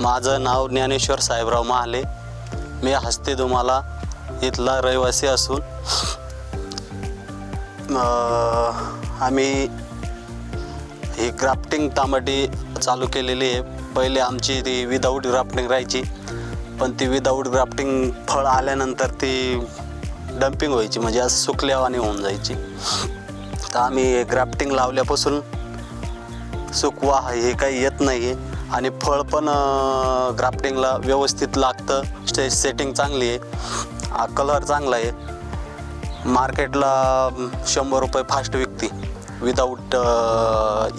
माझं नाव ज्ञानेश्वर साहेबराव महाले. मी हस्ते तुम्हाला इथला रहिवासी असून आम्ही ही ग्राफ्टिंग तांबटी चालू केलेली आहे. पहिले आमची ती विदाऊट ग्राफ्टिंग राहायची. पण ती विदाऊट ग्राफ्टिंग फळ आल्यानंतर ती डम्पिंग व्हायची म्हणजे असं सुकल्यावानी होऊन जायची. तर आम्ही ग्राफ्टिंग लावल्यापासून सुकवा हे काही येत नाही आहे आणि फळ पण ग्राफ्टिंगला व्यवस्थित लागतं. स्टेज सेटिंग चांगली आहे. कलर चांगला आहे. मार्केटला शंभर रुपये फास्ट विकते. विदाऊट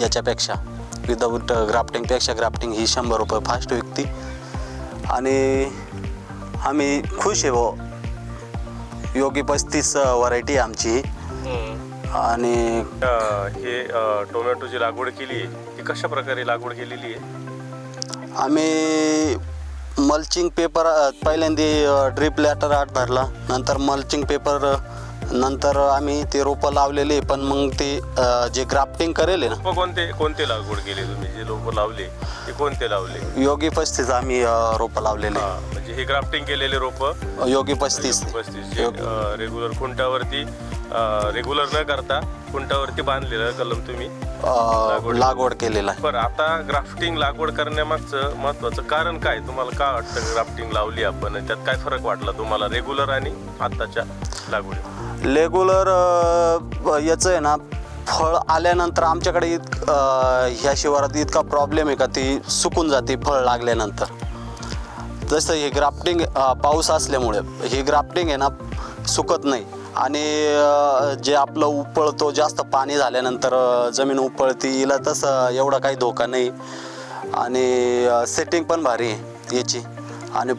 याच्यापेक्षा. विदाऊट ग्राफ्टिंगपेक्षा ग्राफ्टिंग ही शंभर रुपये फास्ट विकते. आणि आम्ही खुश आहे भाऊ. योगी पस्तीस व्हरायटी आहे आमची. आणि हे टोमॅटोची लागवड केली आहे. ती कशा प्रकारे लागवड केलेली आहे? आम्ही मल्चिंग पेपर पहिल्यांदा ड्रिप लॅटर आर्ट धरला नंतर मल्चिंग पेपर नंतर आम्ही ते रोपं लावलेले पण मग ते जे ग्राफ्टिंग करेल ना. कोणते कोणते लागवड केली तुम्ही? जे रोपं लावले ते कोणते लावले? योगी पस्तीस आम्ही रोपं लावलेले. म्हणजे हे ग्राफ्टिंग केलेले रोपं. योगी पस्तीस. पस्तीस रेग्युलर खुंटावरती रेग्युलर न करता खुंटावरती बांधलेलं कलम तुम्ही. लागवड. केलेला आहे. बरं आता ग्राफ्टिंग लागवड करण्यामागचं महत्वाचं कारण काय? तुम्हाला काय वाटतं ग्राफ्टिंग लावली आपण? त्यात काय फरक वाटला तुम्हाला रेग्युलर आणि आत्ताच्या लागवडी रेग्युलर याचं आहे ना फळ आल्यानंतर आमच्याकडे ह्या शिवारात इतका प्रॉब्लेम आहे का ती सुकून जाते फळ लागल्यानंतर. जसं हे ग्राफ्टिंग पाऊस असल्यामुळे ही ग्राफ्टिंग आहे ना सुकत नाही. आणि जे आपलं उपळतो जास्त पाणी झाल्यानंतर जमीन उपळती हिला तसं एवढा काही धोका नाही. आणि सेटिंग पण भारी आहे याची. आणि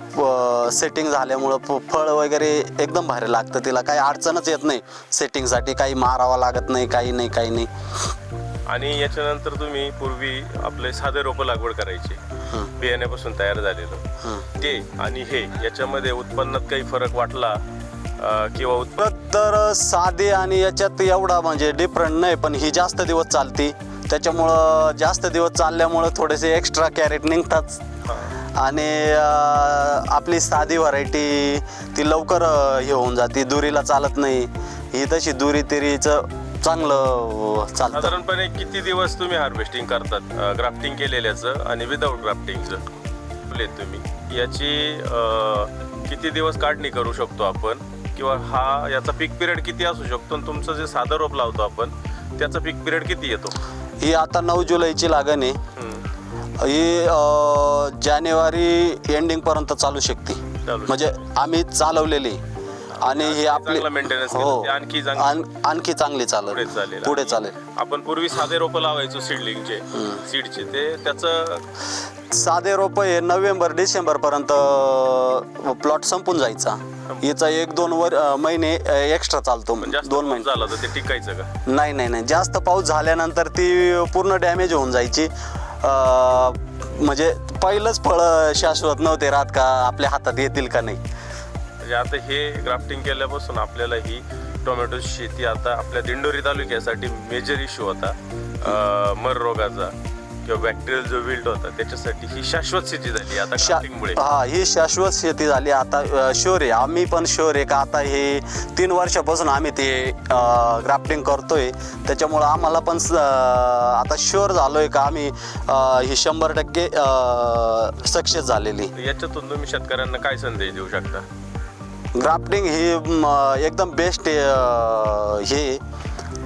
सेटिंग झाल्यामुळं फ- फळ वगैरे एकदम भारी लागतं. तिला काही अडचणच येत नाही सेटिंगसाठी काही मारावं लागत नाही काही नाही काही नाही. आणि याच्यानंतर तुम्ही पूर्वी आपले साधे रोपं लागवड करायचे. बियाण्यापासून तयार झालेलं. ते आणि हे याच्यामध्ये उत्पन्नात काही फरक वाटला किंवा उत्पन्न तर साधे आणि याच्यात एवढा म्हणजे डिफरंट नाही पण ही जास्त दिवस चालती. त्याच्यामुळं जास्त दिवस चालल्यामुळं थोडेसे एक्स्ट्रा कॅरेट निघतात. आणि आपली साधी व्हरायटी ती लवकर हे होऊन जाते दुरीला चालत नाही. ही तशी दुरी तिरीचं चांगलं अं, चालतं. साधारणपणे किती दिवस तुम्ही हार्वेस्टिंग करतात? ग्राफ्टिंग केलेल्याचं आणि विदाऊट ग्राफ्टिंगचं बोलले तुम्ही. याची अं, किती दिवस काढणी करू शकतो आपण? किंवा हा याचा पीक पिरियड किती असू शकतो? आणि तुमचं जे साधं रोप लावतो आपण त्याचा पीक पिरियड किती येतो? ही आता नऊ जुलैची लागण आहे. हं, ही अं, जानेवारी एंडिंगपर्यंत चालू शकते. चालू म्हणजे आम्ही चालवलेली. आणि हे आपले चांगला केला हो. ते आणखी चांगली- आण- आणखी चांगली पुढे चालेल. चालेल पुढे आणि चालेल. आपण पूर्वी साधे रोपं लावायचो सीडलिंगचे सीडचे. ते त्याचं साधे रोप हे नोव्हेंबर डिसेंबर पर्यंत प्लॉट संपून जायचा. याचा एक दोन वर अं, महिने एक्स्ट्रा चालतो. म्हणजे जास्त दोन महिने. झाला तर ते टिकायचं का? नाही नाही नाही. जास्त पाऊस झाल्यानंतर ती पूर्ण डॅमेज होऊन जायची. अं, म्हणजे पहिलंच फळ शाश्वत नव्हते राहत का? आपल्या हातात येतील का नाही? म्हणजे आता हे ग्राफ्टिंग केल्यापासून आपल्याला ही टोमॅटोची शेती आता आपल्या दिंडोरी तालुक्यासाठी मेजर इश्यू होता मर रोगाचा किंवा बॅक्टेरियल जो विल्ट होता त्याच्यासाठी ही शाश्वत शेती झाली आता ग्राफ्टिंगमुळे हा ही शाश्वत शेती झाली. आता शोर आहे आम्ही पण शोर आहे का? आता हे तीन वर्षापासून आम्ही ते ग्राफ्टिंग करतोय. त्याच्यामुळं आम्हाला पण आता शोर झालोय का? आम्ही ही शंभर टक्के सक्सेस झालेली. याच्यातून तुम्ही शेतकऱ्यांना काय संदेश देऊ शकता? ग्राफ्टिंग ही म, एकदम बेस्ट हे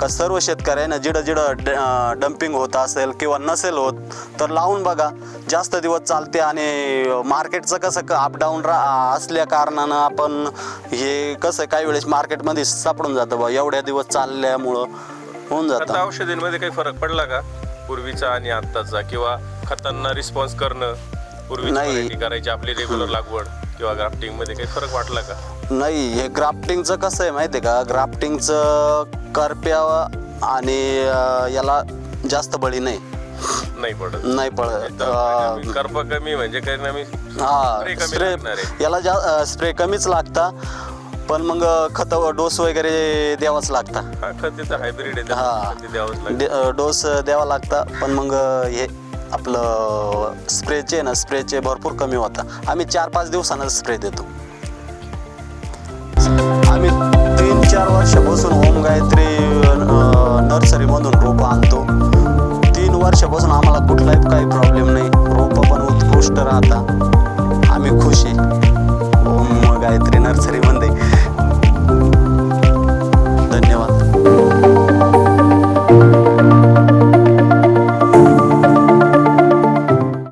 का सर्व शेतकऱ्यांना जिडं जिडं डम्पिंग होत असेल किंवा नसेल होत तर लावून बघा. जास्त दिवस चालते आणि मार्केटचं कसं अपडाऊन रा असल्या कारणानं आपण हे कसं काही वेळेस मार्केटमध्ये सापडून जातं बा. एवढ्या दिवस चालल्यामुळं होऊन आता जातं औषधींमध्ये काही फरक पडला का? पूर्वीचा आणि आत्ताचा किंवा खतांना रिस्पॉन्स करणं पूर्वी नाही. करायची आपली रेग्युलर लागवड किंवा ग्राफ्टिंगमध्ये काही फरक वाटला का? नाही हे ग्राफ्टिंगचं कसं आहे माहिती आहे का? ग्राफ्टिंगचं करप्या आणि अं, याला जास्त बळी नाही. नाही पडत. नाही पडत. अं, करपा कमी म्हणजे काही कमी हा spray कमी स्प्रे लागणार आहे. याला जा स्प्रे कमीच लागता पण मग खत डोस वगैरे द्यावाच लागता. हा खत तिथं हायब्रिड आहे हा. द्यावंच लागतं. डोस द्यावा लागता पण मग हे आपलं स्प्रेचे ना स्प्रेचे भरपूर कमी होता. आम्ही चार पाच दिवसांना स्प्रे देतो. चार वर्षापासून ओम गायत्री नर्सरी